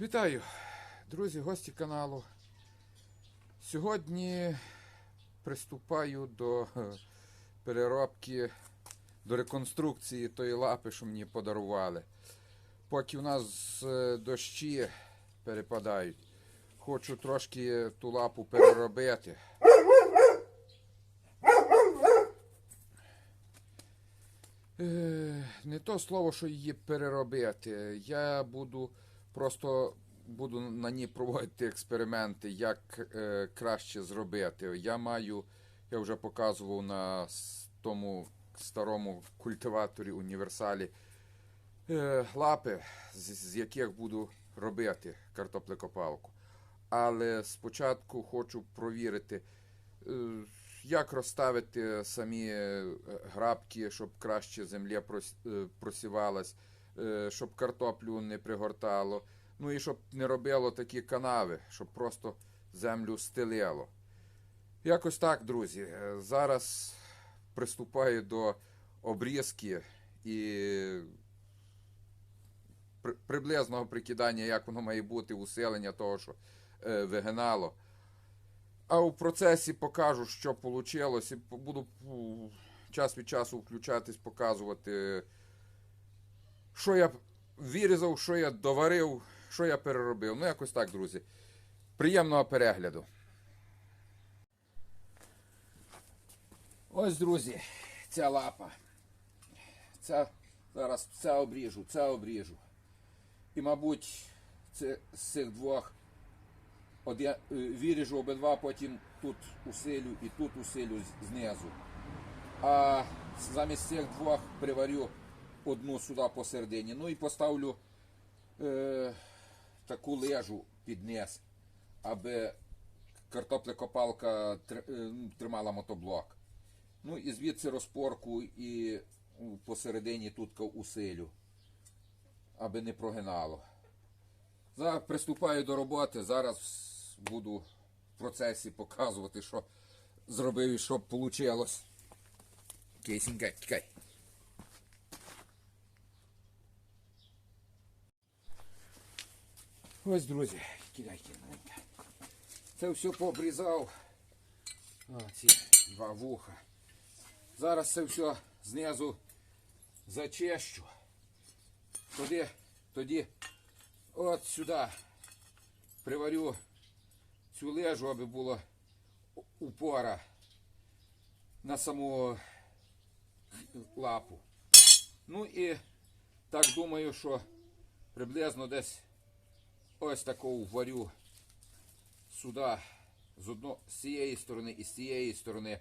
Вітаю, друзі, гості каналу. Сьогодні приступаю до е, переробки, до реконструкції тої лапи, що мені подарували. Поки у нас е, дощі перепадають, хочу трошки ту лапу переробити. Е, Не то слово, що її переробити. Я буду просто буду на ній проводити експерименти, як е, краще зробити. Я маю, я вже показував на тому старому культиваторі універсалі е, лапи, з, з яких буду робити картоплекопалку. Але спочатку хочу провірити, е, як розставити самі е, грабки, щоб краще земля е, просівалась, щоб картоплю не пригортало. Ну і щоб не робило такі канави, щоб просто землю стелило. Якось так, друзі. Е, Зараз приступаю до обрізки і при- приблизного прикидання, як воно має бути, усилення того, що е, вигинало. А у процесі покажу, що вийшло, і буду час від часу включатись, показувати, що я вирізав, що я доварив, що я переробив. Ну, якось так, друзі. Приємного перегляду. Ось, друзі, ця лапа. Ця, зараз це обріжу, це обріжу. І, мабуть, це з цих двох я е, виріжу обидва, потім тут усилю і тут усилю знизу. А замість цих двох приварю одну сюди посередині. Ну і поставлю е, таку лежу під низ, аби картоплекопалка е, ну, тримала мотоблок. Ну і звідси розпорку і посередині тут усилю, аби не прогинало. Зараз приступаю до роботи. Зараз буду в процесі показувати, що зробив і що вийшло. Кейсінька, тікай. Ось, друзі, кидай кіненька. Це все пообрізав. Ці два вуха. Зараз це все знизу зачищу. Тоді, тоді от сюди приварю цю лежу, аби було упора на саму лапу. Ну і так думаю, що приблизно десь ось такого варю сюди з одно, з цієї сторони і з цієї сторони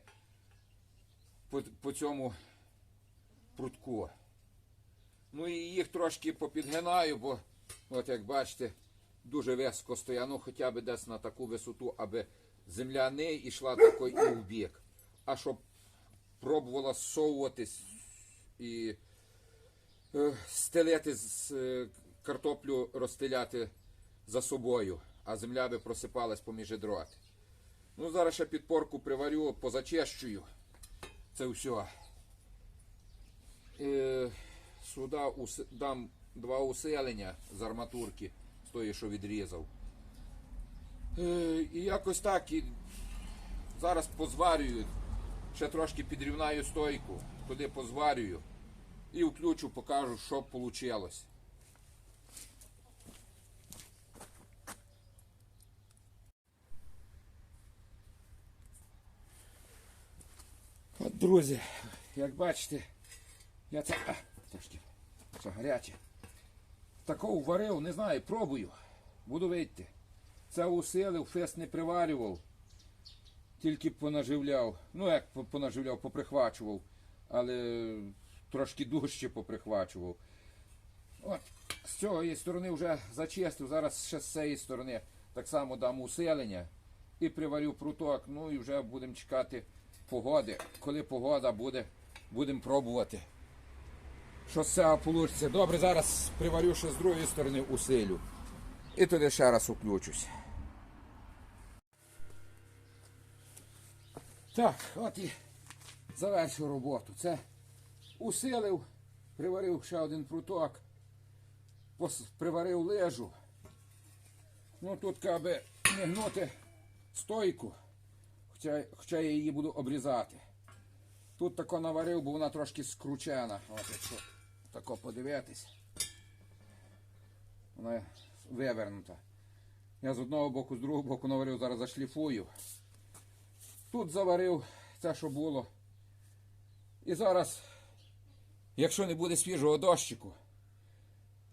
по, по цьому прутку. Ну і їх трошки попідгинаю, бо, от як бачите, дуже високо стоять, ну хоча б десь на таку висоту, аби земля не йшла такою і в бік. А щоб пробувала зсовуватись і е, стелити з е, картоплю розстеляти за собою, а земля би просипалась поміж дрот. Ну, зараз ще підпорку приварю, позачищую це все. Е, сюди дам два усилення з арматурки, з тої, що відрізав. Е, і якось так. І зараз позварюю. Ще трошки підрівнаю стойку, туди позварюю. І включу, покажу, що вийшло. От, друзі, як бачите, я це а, трошки це гаряче. Такого варив, не знаю, пробую. Буду вийти. Це усилив, фест не приварював, тільки понаживляв. Ну як понаживляв, поприхвачував, але трошки дужче поприхвачував. От, з цієї сторони вже зачистив, зараз ще з цієї сторони так само дам усилення і приварю пруток. Ну і вже будемо чекати погоди. Коли погода буде, будемо пробувати. Що з цього вийде. Добре, зараз приварю ще з другої сторони усилю. І туди ще раз включусь. Так, от і завершив роботу. Це усилив, приварив ще один пруток, приварив лежу Ну тут аби не гнути стойку, хоча, хоча я її буду обрізати. Тут тако наварив, бо вона трошки скручена. От якщо тако подивитись. Вона вивернута. Я з одного боку, з другого боку наварив, зараз зашліфую. Тут заварив те, що було. І зараз, якщо не буде свіжого дощику,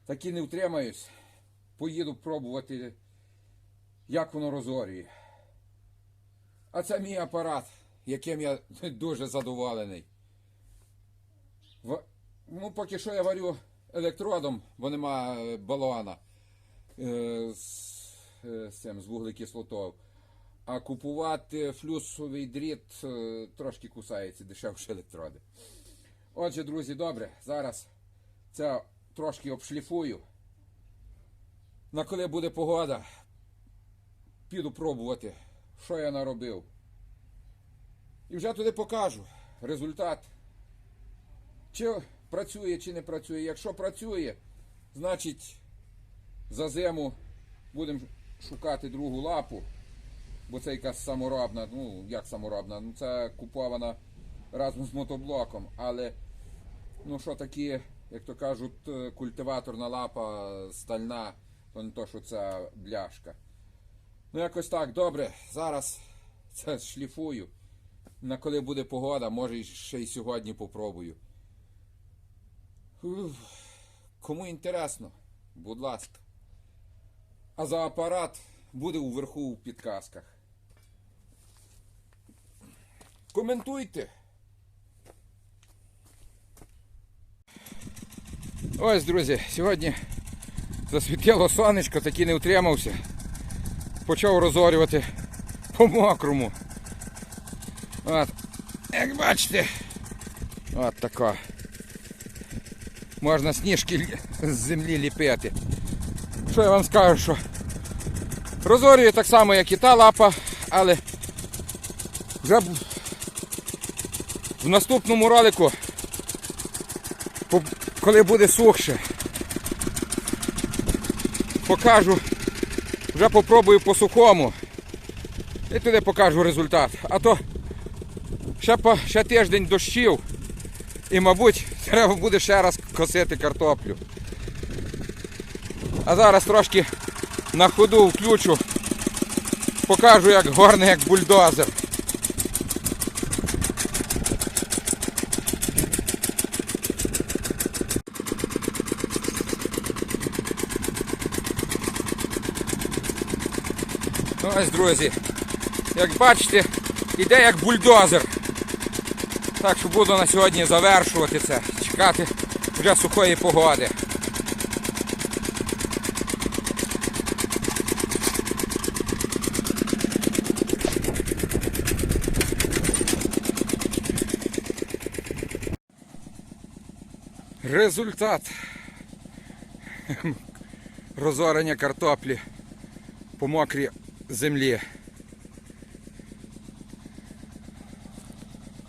так і не втримаюсь, поїду пробувати, як воно розорює. А це мій апарат, яким я дуже задоволений. В- Ну, поки що я варю електродом, бо нема е, балона е, з, е, з цим, з вуглекислотою. А купувати флюсовий дріт е, трошки кусається, дешевше електроди. Отже, друзі, добре, зараз це трошки обшліфую. На коли буде погода, піду пробувати, що я наробив. І вже туди покажу результат. Чи працює, чи не працює. Якщо працює, значить за зиму будемо шукати другу лапу. Бо це якась саморобна, ну як саморобна, ну це купована разом з мотоблоком. Але ну що такі, як то кажуть, культиваторна лапа стальна, то не то, що це бляшка. Ну якось так, добре. Зараз це шліфую. На коли буде погода, може і ще й сьогодні попробую. Уф. Кому інтересно, будь ласка. А за апарат буде уверху у підказках. Коментуйте. Ось, друзі, сьогодні засвітило сонечко, таки не утримався. Почав розорювати по мокрому. От, як бачите, от така. Можна сніжки з землі ліпити. Що я вам скажу, що розорює так само, як і та лапа, але вже в наступному ролику, коли буде сухше, покажу, вже попробую по сухому. І туди покажу результат. А то ще, по, ще тиждень дощів. І, мабуть, треба буде ще раз косити картоплю. А зараз трошки на ходу включу, покажу, як горне, як бульдозер. Ось, друзі, як бачите, іде як бульдозер. Так що буду на сьогодні завершувати це, чекати вже сухої погоди. Результат розорення картоплі по мокрій землі.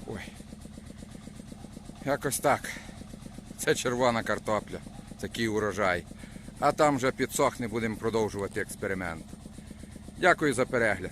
Ой. Якось так. Це червона картопля. Такий урожай. А там вже підсохне, будемо продовжувати експеримент. Дякую за перегляд.